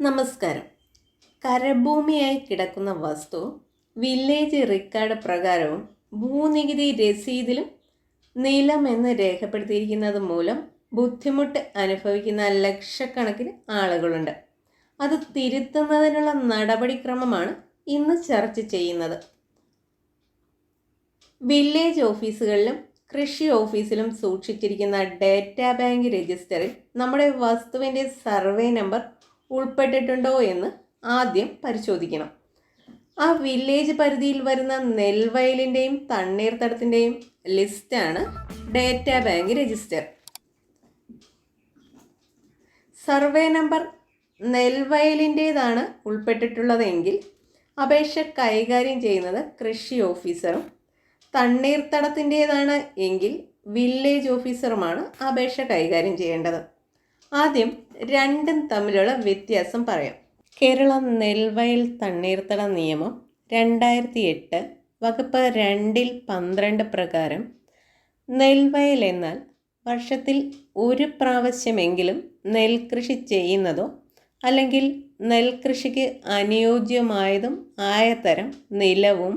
നമസ്കാരം. കരഭൂമിയായി കിടക്കുന്ന വസ്തു വില്ലേജ് റിക്കാർഡ് പ്രകാരവും ഭൂനികുതി രസീതിലും നിലമെന്ന് രേഖപ്പെടുത്തിയിരിക്കുന്നത് മൂലം ബുദ്ധിമുട്ട് അനുഭവിക്കുന്ന ലക്ഷക്കണക്കിന് ആളുകളുണ്ട്. അത് തിരുത്തുന്നതിനുള്ള നടപടിക്രമമാണ് ഇന്ന് ചർച്ച ചെയ്യുന്നത്. വില്ലേജ് ഓഫീസുകളിലും കൃഷി ഓഫീസിലും സൂക്ഷിച്ചിരിക്കുന്ന ഡേറ്റാ ബാങ്ക് രജിസ്റ്ററിൽ നമ്മുടെ വസ്തുവിന്റെ സർവേ നമ്പർ ഉൾപ്പെട്ടിട്ടുണ്ടോ എന്ന് ആദ്യം പരിശോധിക്കണം. ആ വില്ലേജ് പരിധിയിൽ വരുന്ന നെൽവയലിന്റെയും തണ്ണീർത്തടത്തിന്റെയും ലിസ്റ്റാണ് data bank register. Survey number നെൽവയലിന്റേതാണ് ഉൾപ്പെട്ടിട്ടുള്ളതെങ്കിൽ അപേക്ഷ കൈകാര്യം ചെയ്യുന്നത് കൃഷി ഓഫീസറും തണ്ണീർത്തടത്തിന്റേതാണ് എങ്കിൽ വില്ലേജ് ഓഫീസറുമാണ് അപേക്ഷ കൈകാര്യം ചെയ്യേണ്ടത്. ആദ്യം രണ്ടും തമ്മിലുള്ള വ്യത്യാസം പറയാം. കേരള നെൽവയൽ തണ്ണീർത്തട നിയമം രണ്ടായിരത്തി എട്ട് വകുപ്പ് രണ്ടിൽ പന്ത്രണ്ട് പ്രകാരം നെൽവയൽ എന്നാൽ വർഷത്തിൽ ഒരു പ്രാവശ്യമെങ്കിലും നെൽകൃഷി ചെയ്യുന്നതോ അല്ലെങ്കിൽ നെൽകൃഷിക്ക് അനുയോജ്യമായതും ആയ തരം നിലവും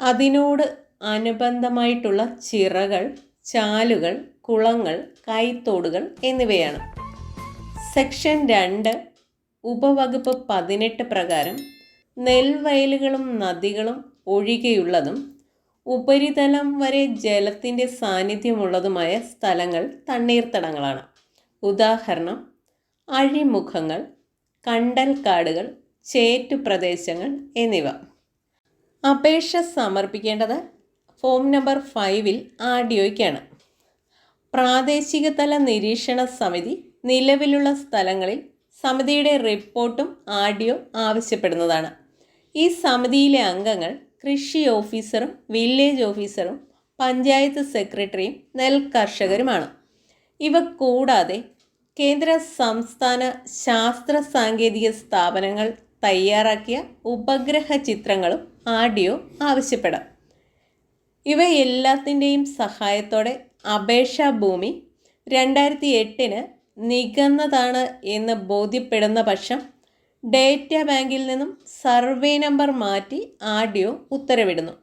അതിനോട് അനുബന്ധമായിട്ടുള്ള ചിറകൾ ചാലുകൾ കുളങ്ങൾ കൈത്തോടുകൾ എന്നിവയാണ്. സെക്ഷൻ രണ്ട് ഉപവകുപ്പ് പതിനെട്ട് പ്രകാരം നെൽവയലുകളും നദികളും ഒഴികെയുള്ളതും ഉപരിതലം വരെ ജലത്തിന്റെ സാന്നിധ്യമുള്ളതുമായ സ്ഥലങ്ങൾ തണ്ണീർത്തടങ്ങളാണ്. ഉദാഹരണം അഴിമുഖങ്ങൾ കണ്ടൽക്കാടുകൾ ചേറ്റുപ്രദേശങ്ങൾ എന്നിവ. അപേക്ഷ സമർപ്പിക്കേണ്ടത് ഫോം നമ്പർ ഫൈവിൽ ഒയ്ക്കാണ്. പ്രാദേശിക തല നിരീക്ഷണ സമിതി നിലവിലുള്ള സ്ഥലങ്ങളിൽ സമിതിയുടെ റിപ്പോർട്ടും ആഡിയോ ആവശ്യപ്പെടുന്നതാണ്. ഈ സമിതിയിലെ അംഗങ്ങൾ കൃഷി ഓഫീസറും വില്ലേജ് ഓഫീസറും പഞ്ചായത്ത് സെക്രട്ടറിയും നെൽകർഷകരുമാണ് ഇവ കൂടാതെ കേന്ദ്ര സംസ്ഥാന ശാസ്ത്ര സാങ്കേതിക സ്ഥാപനങ്ങൾ തയ്യാറാക്കിയ ഉപഗ്രഹ ചിത്രങ്ങളും ആഡിയോ ആവശ്യപ്പെടാം. ഇവയെല്ലാത്തിന്റെയും സഹായത്തോടെ അപേക്ഷാ ഭൂമി രണ്ടായിരത്തി എട്ടിന് നികന്നതാണ് എന്ന് ബോധ്യപ്പെടുന്ന പക്ഷം ഡേറ്റ ബാങ്കിൽ നിന്നും സർവേ നമ്പർ മാറ്റി ആഡിയോ ഉത്തരവിടുന്നു.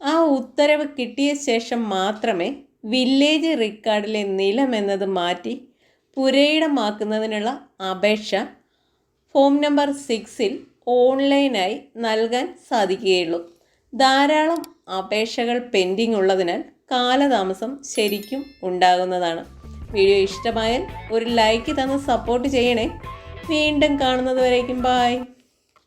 ആ ഉത്തരവ് കിട്ടിയ ശേഷം മാത്രമേ വില്ലേജ് റെക്കോർഡിലെ നിലം എന്നത് മാറ്റി പുരയിടമാക്കുന്നതിനുള്ള അപേക്ഷ ഫോം നമ്പർ സിക്സിൽ ഓൺലൈനായി നൽകാൻ സാധിക്കുകയുള്ളൂ. ധാരാളം അപേക്ഷകൾ പെൻഡിംഗ് ഉള്ളതിനാൽ കാലതാമസം ശരിക്കും ഉണ്ടാകുന്നതാണ്. വീഡിയോ ഇഷ്ടമായാൽ ഒരു ലൈക്ക് തന്ന് സപ്പോർട്ട് ചെയ്യണേ. വീണ്ടും കാണുന്നത് വരേക്കും ബായ്